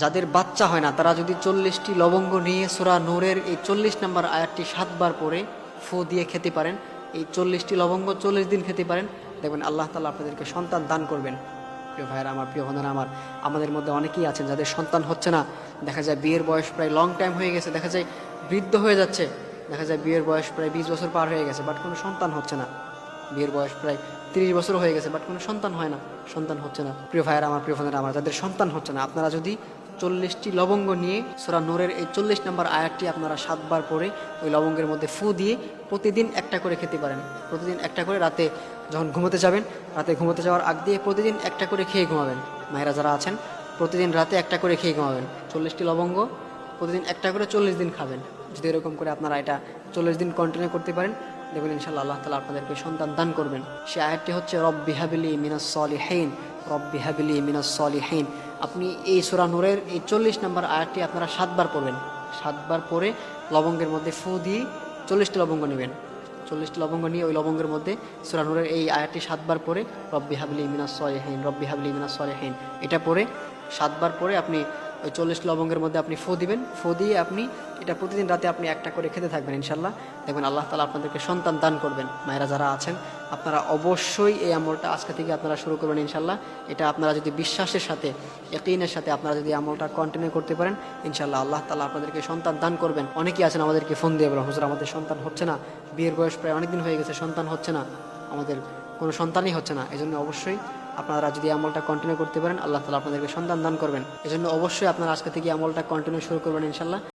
যাদের বাচ্চা হয় না, তারা যদি চল্লিশটি লবঙ্গ নিয়ে সোরা নূরের এই চল্লিশ নম্বর আয়াতটি সাতবার পরে ফু দিয়ে খেতে পারেন। এই চল্লিশটি লবঙ্গ চল্লিশ দিন খেতে পারেন। দেখবেন আল্লাহ তালা আপনাদেরকে সন্তান দান করবেন। প্রিয় ভাইয়েরা আমার, প্রিয় বোনেরা আমার, আমাদের মধ্যে অনেকেই আছেন যাদের সন্তান হচ্ছে না। দেখা যায় বিয়ের বয়স প্রায় লং টাইম হয়ে গেছে, দেখা যায় বৃদ্ধ হয়ে যাচ্ছে। দেখা যায় বিয়ের বয়স প্রায় বিশ বছর পার হয়ে গেছে বাট কোনো সন্তান হচ্ছে না। বিয়ের বয়স প্রায় তিরিশ বছর হয়ে গেছে বাট কোনো সন্তান হয় না, সন্তান হচ্ছে না। প্রিয় ভাইয়ের আমার, প্রিয় বোনেরা আমার, যাদের সন্তান হচ্ছে না, আপনারা যদি চল্লিশটি লবঙ্গ নিয়ে সোরা নোরের এই চল্লিশ নম্বর আয়াতটি আপনারা সাতবার পরে ওই লবঙ্গের মধ্যে ফু দিয়ে প্রতিদিন একটা করে খেতে পারেন। প্রতিদিন একটা করে রাতে যখন ঘুমোতে যাবেন, রাতে ঘুমোতে যাওয়ার আগ দিয়ে প্রতিদিন একটা করে খেয়ে ঘুমাবেন। মায়েরা যারা আছেন, প্রতিদিন রাতে একটা করে খেয়ে ঘুমাবেন। চল্লিশটি লবঙ্গ প্রতিদিন একটা করে চল্লিশ দিন খাবেন। যদি এরকম করে আপনারা এটা চল্লিশ দিন কন্টিনিউ করতে পারেন দেখবেন ইনশাল্লাহ আল্লাহ তালা আপনাদেরকে সন্তান দান করবেন। সে আয়াতটি হচ্ছে, রব্বি হাবিলি মিনাস সলিহীন। রব্বি হাবিলি মিনাস সলিহীন। আপনি এই সুরা নূরের এই চল্লিশ নম্বর আয়াতটি আপনারা সাতবার পড়বেন। সাতবার পরে লবঙ্গের মধ্যে ফু দিয়ে চল্লিশটি লবঙ্গ নেবেন। চল্লিশটি লবঙ্গ নিয়ে ওই লবঙ্গের মধ্যে সুরা নূরের এই আয়াতটি সাতবার পরে রব্বি হাবলি মিনাস সলিহীন। রব্বি হাবলি মিনাস সলিহীন। এটা পরে সাতবার পরে আপনি ওই চল্লিশ লবঙ্গের মধ্যে আপনি ফু দিবেন। ফো দিয়ে আপনি, এটা প্রতিদিন রাতে আপনি একটা করে খেতে থাকবেন ইনশাল্লাহ দেখবেন আল্লাহ তালা আপনাদেরকে সন্তান দান করবেন। মায়েরা যারা আছেন, আপনারা অবশ্যই এই আমলটা আজকে থেকে আপনারা শুরু করবেন ইনশাল্লাহ এটা আপনারা যদি বিশ্বাসের সাথে একইনের সাথে আপনারা যদি আমলটা কন্টিনিউ করতে পারেন ইনশাল্লাহ আল্লাহ তালা আপনাদেরকে সন্তান দান করবেন। অনেকেই আছেন আমাদেরকে ফোন দিয়ে বলেন, হুজুর, আমাদের সন্তান হচ্ছে না। বিয়ের বয়স প্রায় অনেকদিন হয়ে গেছে, সন্তান হচ্ছে না। আমাদের কোনো সন্তানই হচ্ছে না। এই জন্য অবশ্যই আপনারা যদি আমলটা কন্টিনিউ করতে পারেন, আল্লাহ তালা আপনাদেরকে সন্তান দান করবেন। এজন্য জন্য অবশ্যই আপনারা আজকে থেকে আমলটা কন্টিনিউ শুরু করবেন ইনশাল্লাহ